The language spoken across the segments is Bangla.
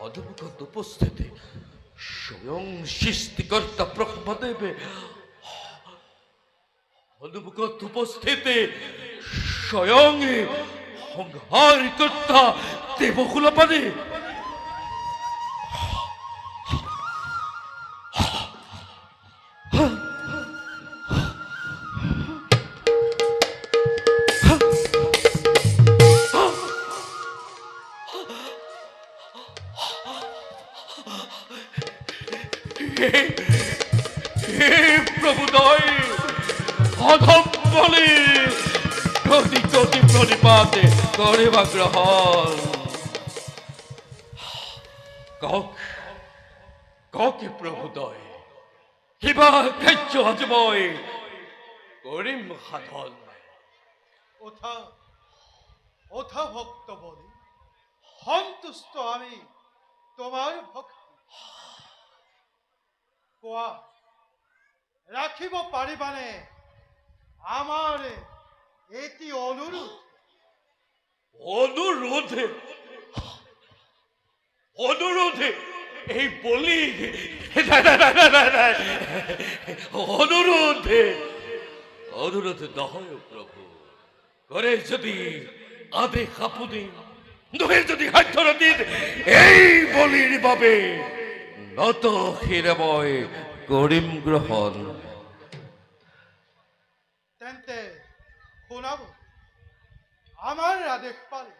অধমগত উপস্থিতি স্বয়ং সৃষ্টিকর্তা ব্রহ্মদেবে অনুমুখত উপস্থিতি স্বয়ং দেবকুলপানি হে কক ককে প্রভুদয় কিবা কার্য আজময় করিম সাধন ওথা ওথা ভক্ত বলে সন্তুষ্ট আমি তোমার ভক্তি। কোৱা ৰাখিব পাৰিবানে আমাৰ এটি অনুৰোধ অনুরোধে অনুরোধে, এই বলি। অনুরোধে, অনুরোধ নয় প্রভু। করে যদি আদে কাপুনি নহে যদি হাত এই বলির বাবে নত হিরময় করিম গ্রহণ। তেন্তে শুনাব আমাৰ আদেশ পালে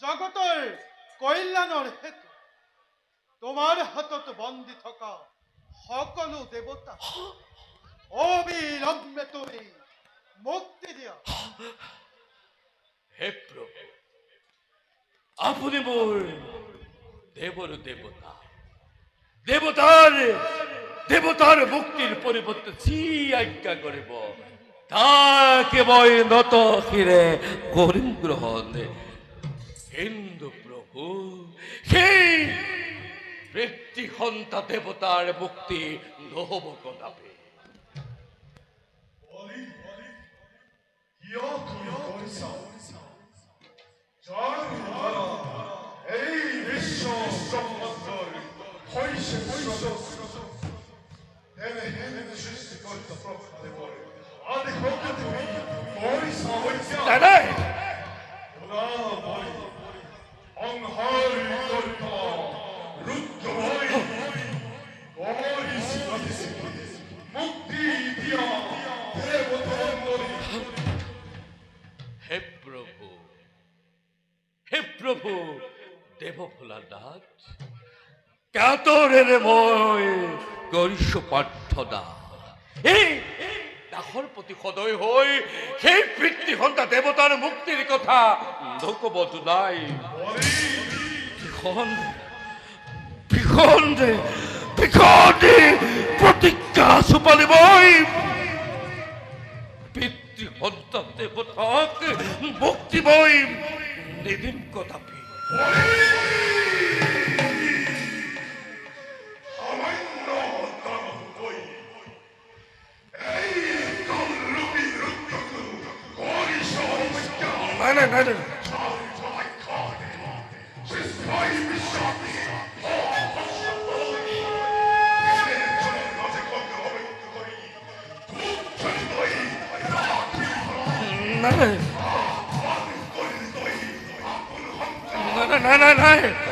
জগতৰ কল্যাণৰ হেতু তোমাৰ হাতত বন্দী থকা সকলো দেৱতা অবিলম্বে তুমি মুক্তি দিয়া হে প্রভু, আপনি মোর দেবর দেবতা, দেবতার দেবতার মুক্তির পরিবর্তে কি আজ্ঞা করিব? তাকে বয় নত ফিরে করিম গ্রহণ হিন্দু প্রভু সেই ব্যক্তি হন্তা দেবতার মুক্তি নহব কদাপি এই বিশ্ব হে প্রভু হে প্রভু দেব ভোলানাথ কাতরের মই কৰিছ প্ৰাৰ্থনা এই দাসৰ প্ৰতি সদয় হৈ সেই পিতৃ সন্তা দেৱতাৰ মুক্তিৰ কথা নকবতো নাই ভীষণ ভীষণ ভীষণ প্ৰতিজ্ঞা চোপালিবই পিতৃ সন্তা দেৱতাক মুক্তি মই নিদিম কদাপি। হত্যা নাই নাই নাই নাই সৃষ্টি বিশ্বাস নাই নাই নাই নাই নাই নাই হে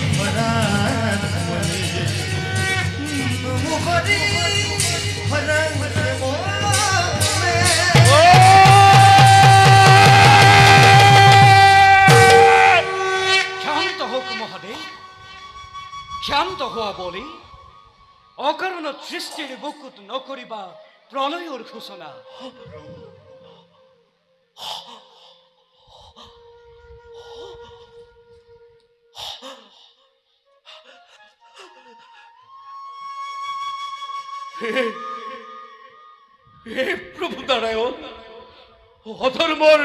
ক্ষান্ত হওয়া বলি অকারণ সৃষ্টির বুকুত নকরিবা প্রলয়র ঘোষণা হে প্রভু নারায়ণ অধর্মর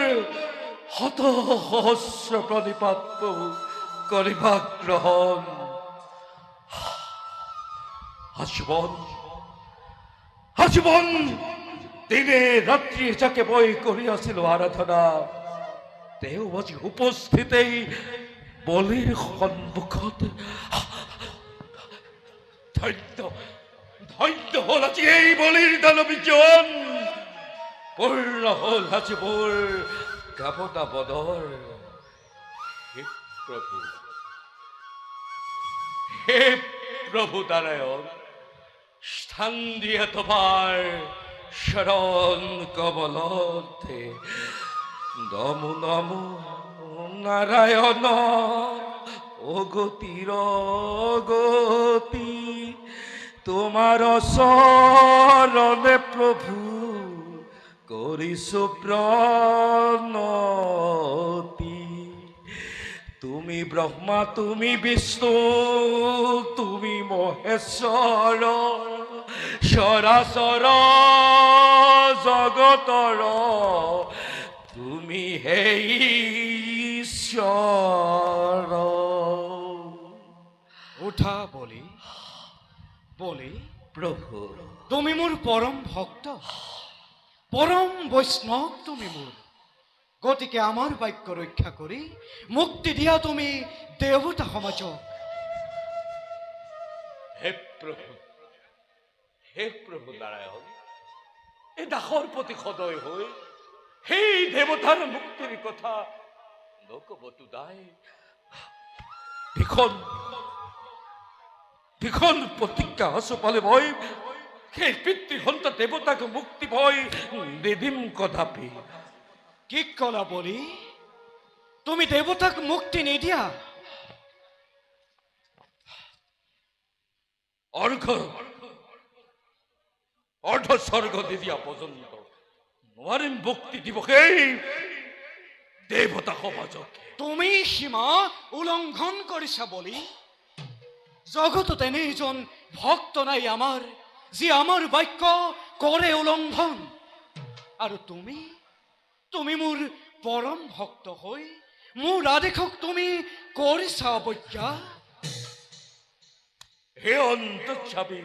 হত সহস্র প্রণিপাত প্রভু করিবা গ্রহণ আজীবন আজীবন দিনে রাত্রি যাকে বই করিয়াছিল আরাধনা দেও আজি উপস্থিতেই বলির সন্মুখত ধন্য ধন্য হল আজি এই বলির দানবিজন পূর্ণ হল আজি মোর কামনা হে প্রভু হে প্রভু নারায়ণ। স্থান দিয়ে তোমার শরণ কমলতে নমো নমো, নারায়ণ। ও গতির গতি তোমার শরণে প্রভু করিছো প্রণতি। তুমি ব্রহ্মা তুমি বিষ্ণু তুমি মহেশ্বর। সরাসর জগতর। তুমি হে ঈশ্বর। উঠা বলি বলি। প্রভু। তুমি মোর পরম ভক্ত। পরম বৈষ্ণব তুমি মোর। গতিকে আমার বাক্য রক্ষা করি, মুক্তি দিয়া তুমি দেবতা সমাজক হে প্রভু হে প্রভু নারায়ণ এই দাসৰ প্ৰতি সদয় হৈ সেই দেৱতাৰ মুক্তিৰ কথা নকবতো দাই ভীষণ ভীষণ প্ৰতিজ্ঞা আছো পালে মই সেই পিতৃসন্ত দেৱতাক মুক্তি ভয়, নিদিম কদাপি। কি কলা বলি তুমি দেবতাক মুক্তি নিদিয়া অৰ্ঘ অৰ্ধ স্বৰ্গ দি দিয়া পৰ্যন্ত নোৱাৰিম মুক্তি দিব সেই দেৱতা সমাজক তুমি সীমা উলংঘন কৰিছা বলি জগতত এনে এজন ভক্ত নাই আমাৰ যি আমাৰ বাক্য কৰে উলংঘন আৰু তুমি? তুমি মোৰ পৰম ভক্ত হৈ মোৰ আদেশক তুমি কৰিছা অৱজ্ঞা হে অন্তৰ্ছামী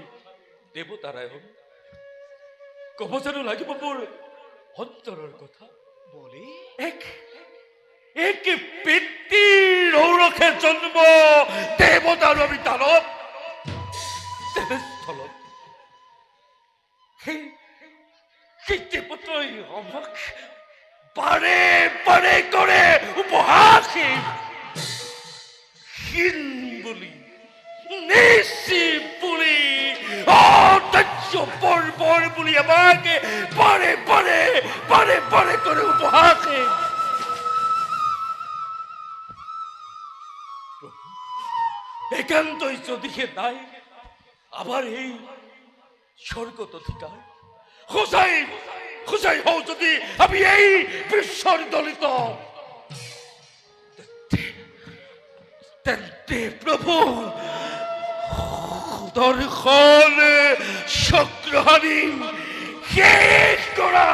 দেৱতাৰায়ণ ক'ব জানো লাগিব মোৰ অন্তৰৰ কথা বলি এক এক পিতৃৰ ঔৰসে জন্ম দেৱতাৰ আমি দানৱ তেনেস্থলত সেই সেই দেৱতাই আমাক পারে কৰে উপহাসে হীন বুলি নিচি বুলি অত্যক্ষ বর্বর বুলি আমাকে বারে বারে বারে বারে করে উপহাসে একান্তই যদিহে নাই আবার এই স্বর্গত অধিকার খোঁজাই খোঁজাই হও যদি আমি এই বিশ্বর দলিত। প্রভু, দর্শন সগ্রহানি শেষ করা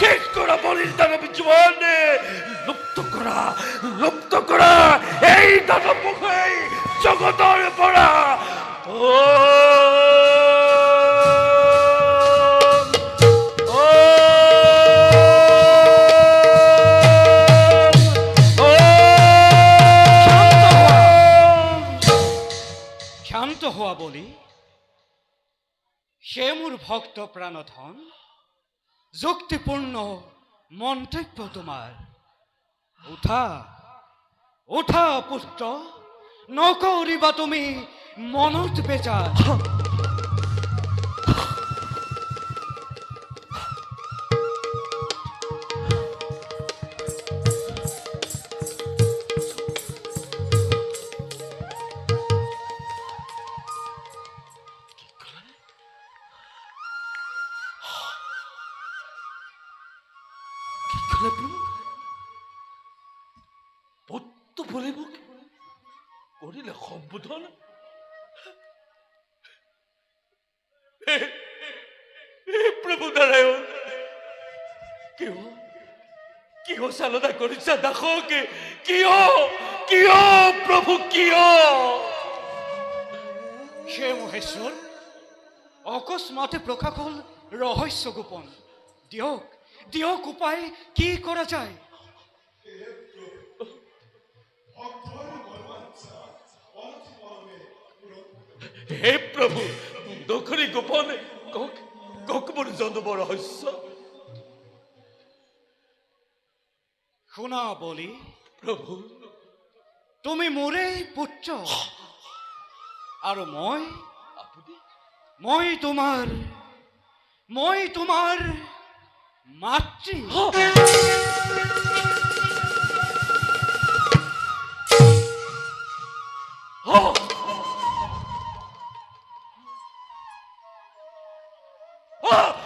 শেষ করা বলির দানব জীবনে, লুপ্ত করা লুপ্ত করা, এই দানব মুখে জগতর পড়া ও ভক্ত প্রাণধন যুক্তিপূর্ণ মন্তব্য তোমার। উঠা উঠা পুষ্ট নকরিবা তুমি মনত বেজাৰ কৰিছা দাসকে কিয় কিয় প্ৰভু কিয়? হে মহেশ্বৰ অকস্মাতে প্ৰকাশ হ'ল ৰহস্য গোপন। দিয়ক দিয়ক উপায় কি কৰা যায়? হে প্ৰভু দক্ষিণী গোপনে কক কক মোৰ জন্ম ৰহস্য শুনা বলি প্ৰভু তুমি মোৰেই পুত্ৰ আৰু মই মই তোমাৰ মই তোমাৰ মাতৃ। Oh!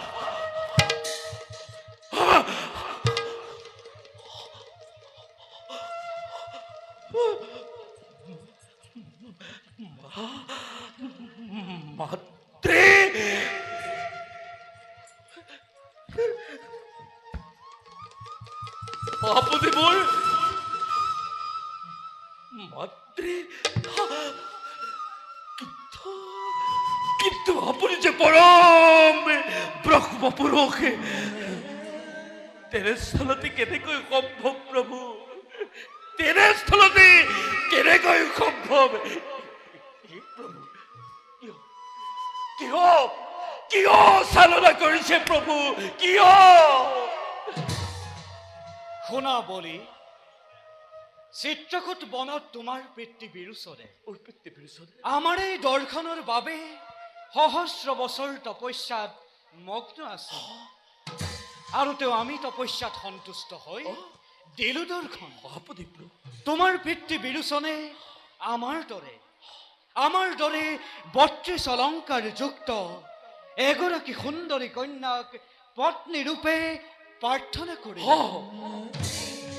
প্ৰভু তেনেস্থলতে কেনেকৈ সম্ভৱ হে প্ৰভু কিয় কিয় কিয় চালনা কৰিছে প্ৰভু কিয় শুনা বলি চিত্ৰকূট বনত তোমাৰ পিতৃ বিৰোচনে আমাৰ এই দৰ্শনৰ বাবে সহস্ৰ বছৰ তপস্যাত মগ্ন আছিল আৰু তেওঁ আমি তপস্যাত সন্তুষ্ট হৈ দিলো দৰ্শন তোমাৰ পিতৃ বিৰোচনে আমাৰ দৰে আমাৰ দৰে বত্ৰিশ অলংকাৰ যুক্ত এগৰাকী সুন্দৰী কন্যাক পত্নী ৰূপে প্ৰাৰ্থনা কৰি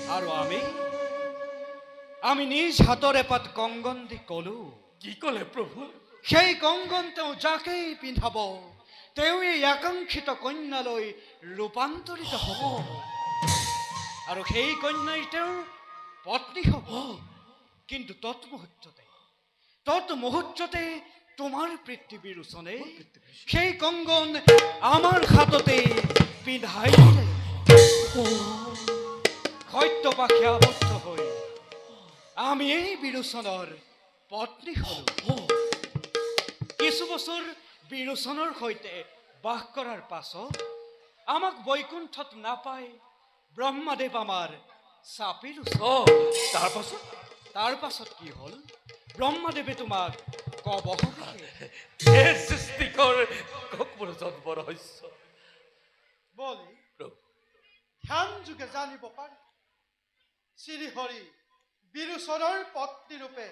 আৰু আমি আমি নিজ হাতৰ এপাত কংগন দি কলো কি ক'লে প্ৰভু? সেই কংগন তেওঁ যাকেই পিন্ধাব তেওঁ এই আকাংক্ষিত কন্যালৈ ৰূপান্তৰিত হ'ব। আৰু সেই কন্যাই তেওঁৰ পত্নী হ'ব। কিন্তু তৎমুহূৰ্ততে তৎমুহূৰ্ততে তোমাৰ পৃথিৱীৰ ওচনে সেই কংগন আমাৰ হাততে পিন্ধাই দিলে। সত্যপাশে আবদ্ধ হৈ আমি এই বিৰোচনৰ পত্নী হলো কিছু বছৰ বিৰোচনৰ সৈতে বাস কৰাৰ পাছত আমাক বৈকুণ্ঠত নাপাই ব্ৰহ্মাদেৱ আমাৰ চাপিৰ অ তাৰ পাছত? তাৰ পাছত কি হ'ল? ব্ৰহ্মাদেৱে তোমাক কব হে সৃষ্টিকৰ কক মোৰ জন্ম ৰহস্য। বলি ধ্যান যোগে জানিব পাৰি। শ্ৰীহৰি বিৰোচৰৰ পত্নী ৰূপে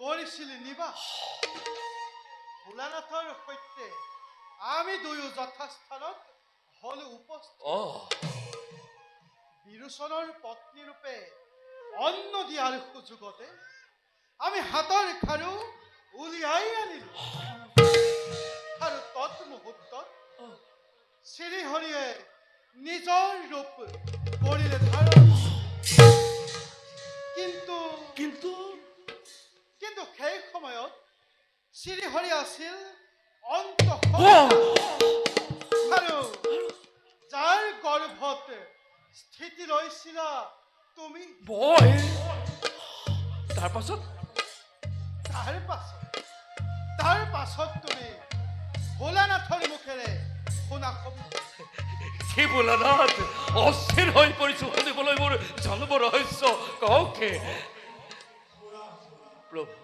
কৰিছিল নিবাস। ভোলানাথৰ সৈতে আমি দুয়ো যথাস্থানত হলো উপস্থিত। বিৰোচনৰ পত্নী অন্ন দিয়াৰ সুযোগতে আমি হাতৰ খাৰু উলিয়াই আনিলো। আৰু তৎমুহূৰ্তত শ্ৰীহৰিয়ে নিজৰ ৰূপ কৰিলে ধাৰণ কিন্তু কিন্তু? কিন্তু সেই সময়ত শ্ৰীহৰি আছিল অন্ত আৰু যাৰ গৰ্ভত স্থিতি লৈছিলা তুমি বয়! তাৰ পাছত? তাৰ পাছত তাৰ পাছত তুমি ভোলানাথৰ মুখেৰে শুনা খবৰ সেই বোলানাথ অস্থিৰ হৈ পৰিছো শুনিবলৈ মোৰ জন্ম ৰহস্য। কওকে। প্ৰভু।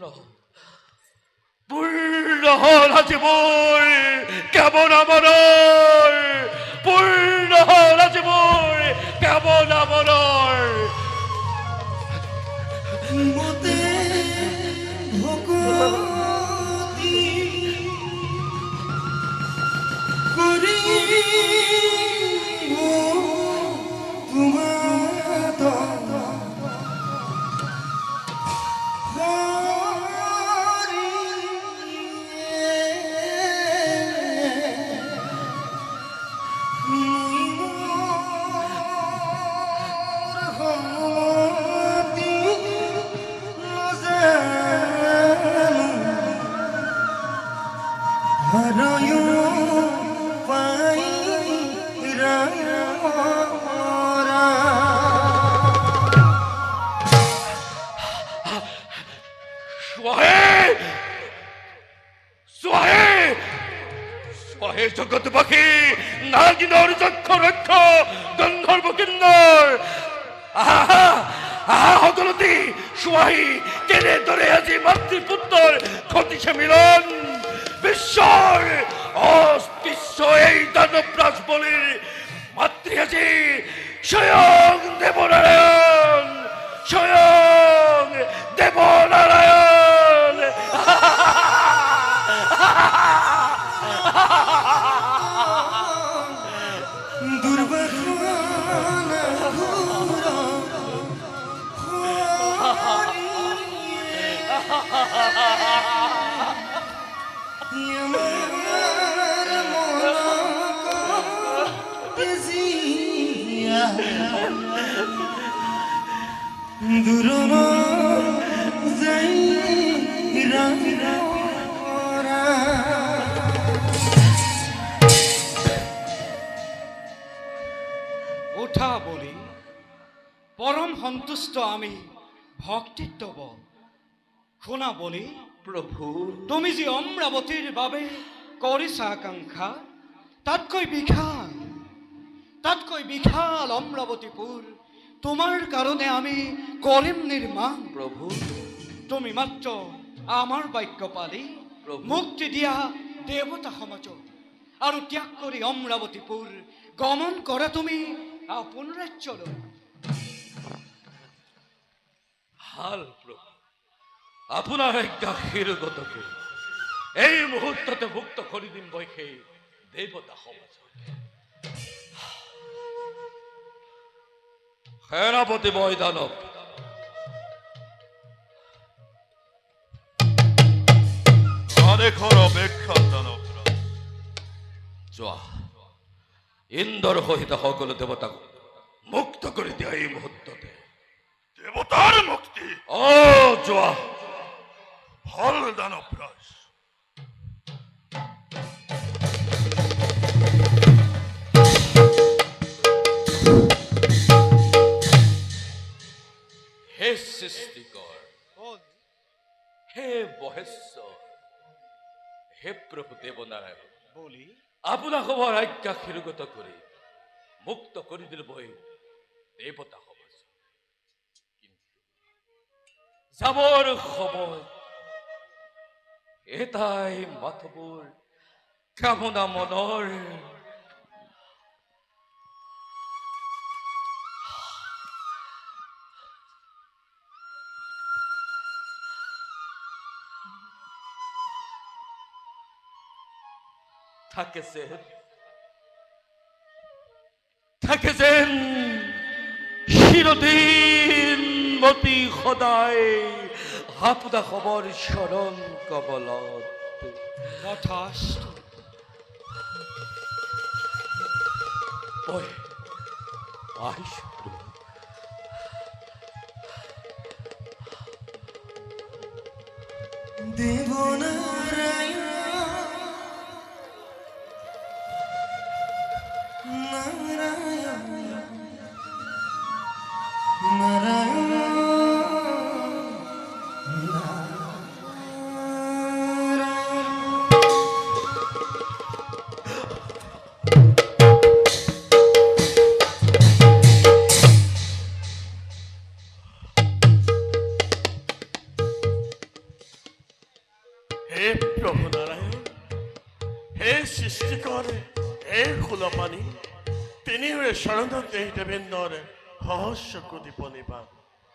দয়াময় পূর্ণ পূর্ণ হল আছে মোর কেমন আমার পূর্ণ হল আছে মোর কেমন আমার আজি ক্ষতিছে মিলন। বিশ্বর অস্তিস্ব এই দানব বলির মাতৃ আজি স্বয়ং ওঠা বলি পরম সন্তুষ্ট আমি ভক্তিত্ব বল শুনা বলি প্রভু। তুমি যি অমৰাৱতীৰ বাবে কৰিছা আকাংক্ষা তাতকৈ বিশাল তাতকৈ বিশাল অমৰাৱতীপুৰ তোমাৰ কাৰণে আমি কৰিম নিৰ্মাণ প্রভু। তুমি মাত্ৰ আমাৰ বাক্য পালি প্ৰভু। মুক্তি দিয়া দেৱতা সমাজ। আৰু ত্যাগ কৰি অমৰাৱতীপুৰ গমন কৰা তুমি আপোন ৰাজ্যলৈ ভালো প্রভু। আপোনাৰ গাখীৰ গতকে। এই মুহূৰ্ততে মুক্ত কৰি দিম মই সেই দেৱতা সমাজ। সেনাপতি যোৱা ইন্দৰ সহিত সকলো দেৱতাক মুক্ত কৰি দিয়া এই মুহূৰ্ততে দেবতার মুক্তি। অ যোৱা হল দানবরাজ হে সৃষ্টিকৰ হে মহেশ্বৰ হে প্ৰভু দেৱনাৰায়ণ বলি আপোনাক সবৰ আজ্ঞা শিৰোগত কৰি মুক্ত কৰি দিল দেৱতা সমাজ কিন্তু যাবৰ সময় এটাই মাথবোৰ কামনা মনৰ থাকে যেন থাকে যেন চিরদিন মতি সদায় আপোনা খবৰ চৰণ কবলত। আহিছো দেবনারায়ণ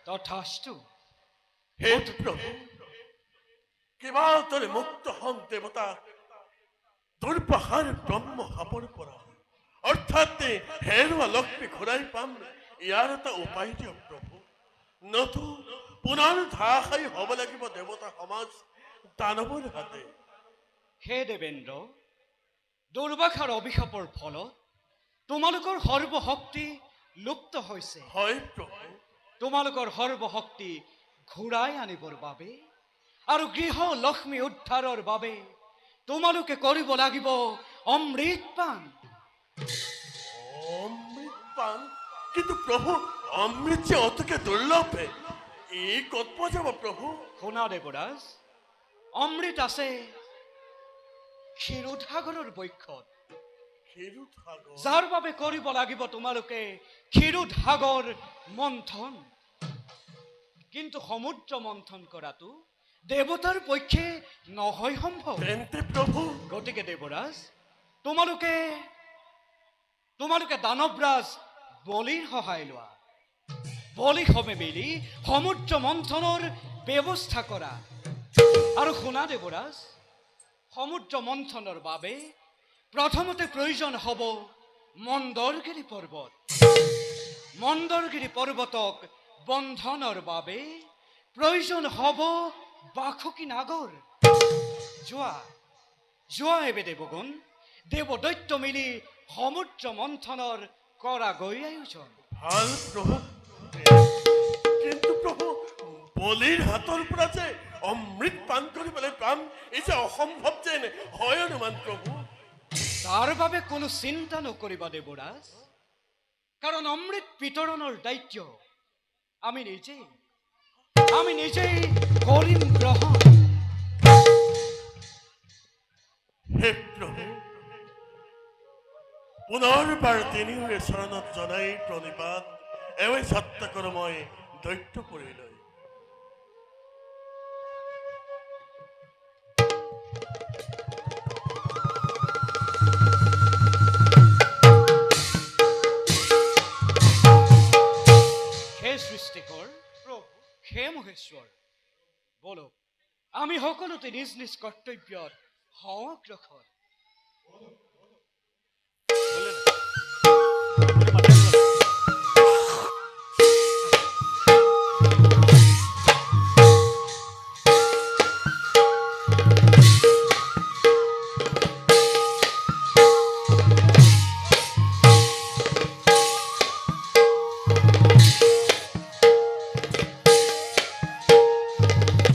তথাস্তু। হে প্ৰভু কিবা মুক্ত হন হেৰুৱা লক্ষ্মী ঘূৰাই পাম ইয়াৰ এটা উপায় দিয়ক প্ৰভু নতু পুনৰ ধাসাই হ'ব লাগিব দেৱতা সমাজ দানৱৰ হাতে। হে দেৱেন্দ্ৰ দুৰ্বাসাৰ অভিশাপৰ ফলত তোমালোকৰ সৰ্বশক্তি লুপ্ত হৈছে। হয় প্ৰভু। তোমালোকৰ সৰ্বশক্তি ঘূৰাই আনিবৰ বাবে আৰু গৃহ লক্ষ্মী উদ্ধাৰৰ বাবে তোমালোকে কৰিব লাগিব অমৃত পান। অমৃত পান? কিন্তু প্ৰভু অমৃত যে অতিকে দুৰ্লভে ই ক'ত পোৱা যাব প্ৰভু? শুনা দেৱৰাজ অমৃত আছে ক্ষীৰোদসাগৰৰ বক্ষত। যাৰ বাবে কৰিব লাগিব তোমালোকে ক্ষীৰোদসাগৰ মন্থন। কিন্তু সমুদ্ৰ মন্থন কৰাটো দেৱতাৰ পক্ষে নহয় সম্ভৱ। প্ৰভু। গতিকে দেৱৰাজ তোমালোকে তোমালোকে দানৱৰাজ বলিৰ সহায় লোৱা। বলি সবে মিলি সমুদ্ৰ মন্থনৰ ব্যৱস্থা কৰা। আৰু শুনা দেৱৰাজ সমুদ্ৰ মন্থনৰ বাবে প্ৰথমতে প্ৰয়োজন হ'ব মন্দৰগিৰি পৰ্বত মন্দৰগিৰি পৰ্বতক বন্ধনৰ বাবে প্ৰয়োজন হ'ব বাসুকী নাগৰ যোৱা যোৱা এবে দেৱগুণ দেৱ দৈত্য মিলি সমুদ্ৰ মন্থনৰ কৰা গৈ আয়োজন। ভালো প্ৰভু কিন্তু প্ৰভু বলিৰ হাতৰ পৰা যে অমৃত পান কৰিবলৈ পাম এই যে অসম্ভৱ যেন, হয় অনুমান প্ৰভু তাৰ বাবে কোনো চিন্তা নকৰিবা দেৱৰাজ কাৰণ অমৃত বিতৰণৰ দায়িত্ব আমি নিজেই। আমি নিজেই কৰিম গ্ৰহণ। হে প্ৰভু পুনৰবাৰ তিনিওৰে চৰণত জনাই প্ৰণিপাত এৱে কৰো মই দৈত্য পৰিলৈ হে মহেশ্বৰ বলক আমি সকলোতে নিজ নিজ কৰ্তব্যত হওঁ অগ্ৰসৰ